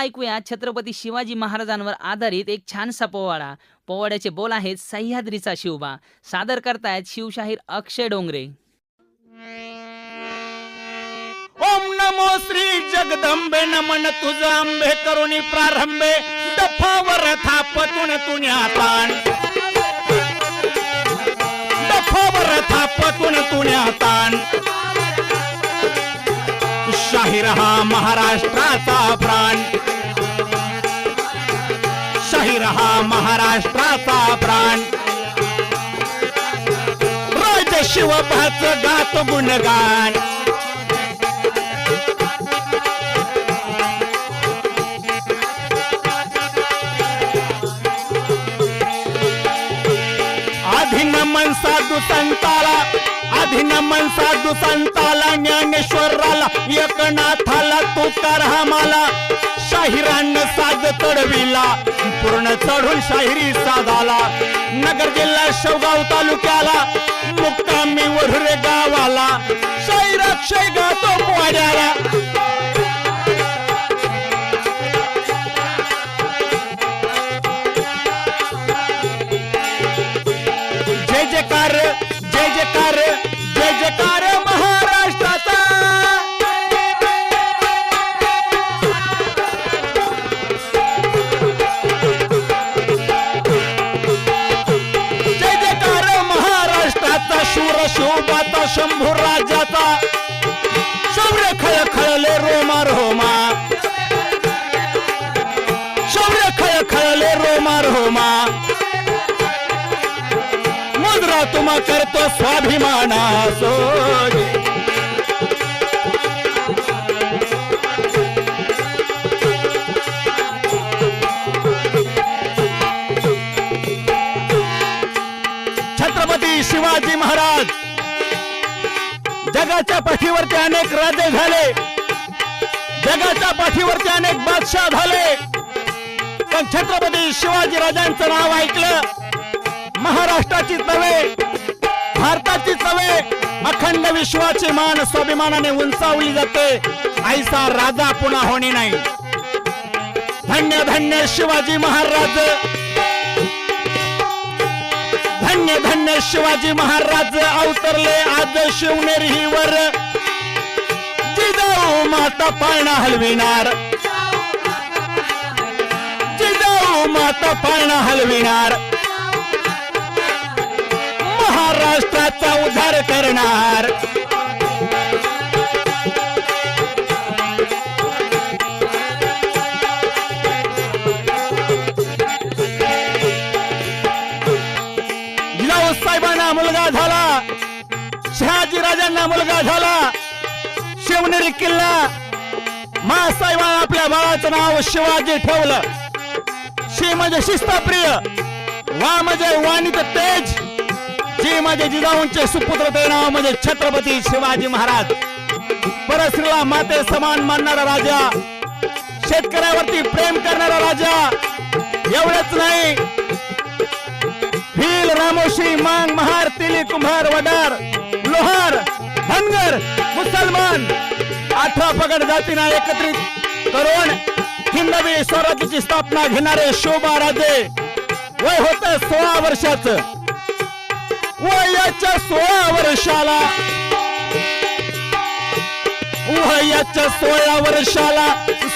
ऐकूया छत्रपती शिवाजी महाराजांवर आधारित एक छानसा पोवाडा. पोवाड्याचे बोल आहेत सह्याद्रीचा शिवबा. सादर करतायत शिवशाहीर अक्षय डोंगरे. ओम नमो श्री जगदंबे नमन तुझ आंबे करुणी प्रारंभे दफावर थापतून तुण्या ताण. दफावर थापतून तुण्या ताण. शाहीर हा महाराष्ट्राचा प्राण. महाराष्ट्राचा प्राण. राज शिवभाच गात गुणगान. अधिनमन साधू संताला अधिनमन साधू संताला ज्ञानेश्वराला एकनाथाला तुकारामाला. शाहिरांना साज चढविला पूर्ण चढून शाहिरी साधाला नगर जिल्हा शेवगाव तालुक्याला मुक्कामी वरुरे गावाला. शाहिराक्षय गातो पोवाड्याला. जय जयकार जय जयकार. शंभू राजाचा. शौर्य खळ खळले रोमा रोमा. शौर्य खळ खळले रोमा रोमा. मुद्रा तुम्हा करतो स्वाभिमाना सोज जगाच्या पाठीवरती अनेक राजे झाले. जगाच्या पाठीवरती अनेक बादशाह झाले. पण छत्रपती शिवाजी राजांचं नाव ऐकलं. महाराष्ट्राची नव्हे भारताची नव्हे अखंड विश्वाची मान स्वाभिमानाने उंचावली जाते. ऐसा राजा पुन्हा होणे नाही. धन्य धन्य शिवाजी महाराज. धन्य धन्य शिवाजी महाराज. अवतरले आज शिवनेरीवर जिजाऊ माता पाळणा हलविणार. जिजाऊ माता पाळणा हलविणार. महाराष्ट्राचा उद्धार करणार. शहाजी मुलगा झाला. शिवनेरी किल्ला. मासाहेबांना आपल्या बाळाचं नाव शिवाजी ठेवलं. शि म्हणजे शिस्तप्रिय. वा म्हणजे वाणीत तेज. जी म्हणजे जिजाऊंचे सुपुत्र ते नाव म्हणजे छत्रपती शिवाजी महाराज. परस्त्रीला माते समान मानणारा राजा. शेतकऱ्यावरती प्रेम करणारा राजा. एवढंच नाही. भील रामोशी मांग महार तिली कुंभार वडार लोहार मुसलमान अठरा पगड जातीना एकत्रित. करून हिंदवी स्वराज्याची स्थापना घेणारे शोभा राजे. वय होत सोळा वर्षाच. वयाच्या सोळा वर्षाला. वयाच्या सोळा वर्षाला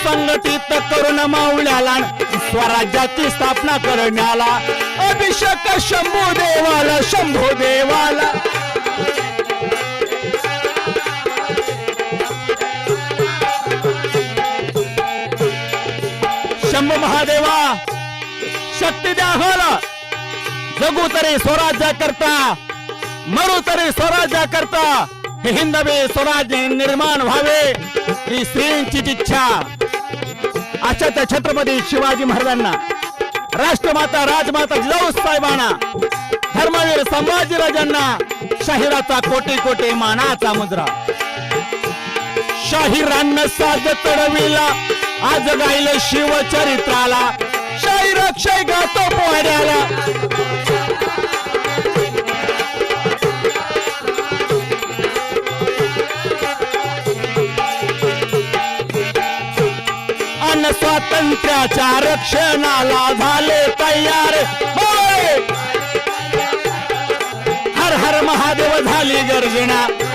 संघटित करून मावल्याला स्वराज्याची स्थापना करण्याला. अभिषेक शंभू देवाला शंभू देवाला ब्रह्म महादेवा शक्ती द्या होला जगू तरी स्वराज्या करता मरू तरी स्वराज्या करता. हे हिंदवे स्वराज्य निर्माण व्हावे ही स्त्रींची इच्छा. अशा त्या छत्रपती शिवाजी महाराजांना राष्ट्रमाता राजमाता जिजाऊ साहेबांना धर्मवीर संभाजीराजांना शहिराचा कोटी कोटी मानाचा मुद्रा शाहिरांना साज तडविला आज गायलं शिवचरित्राला. शाहीर अक्षय गातो पोहऱ्याला अन स्वातंत्र्याच्या रक्षणाला झाले तयार. होय! हर हर महादेव झाली गर्जना.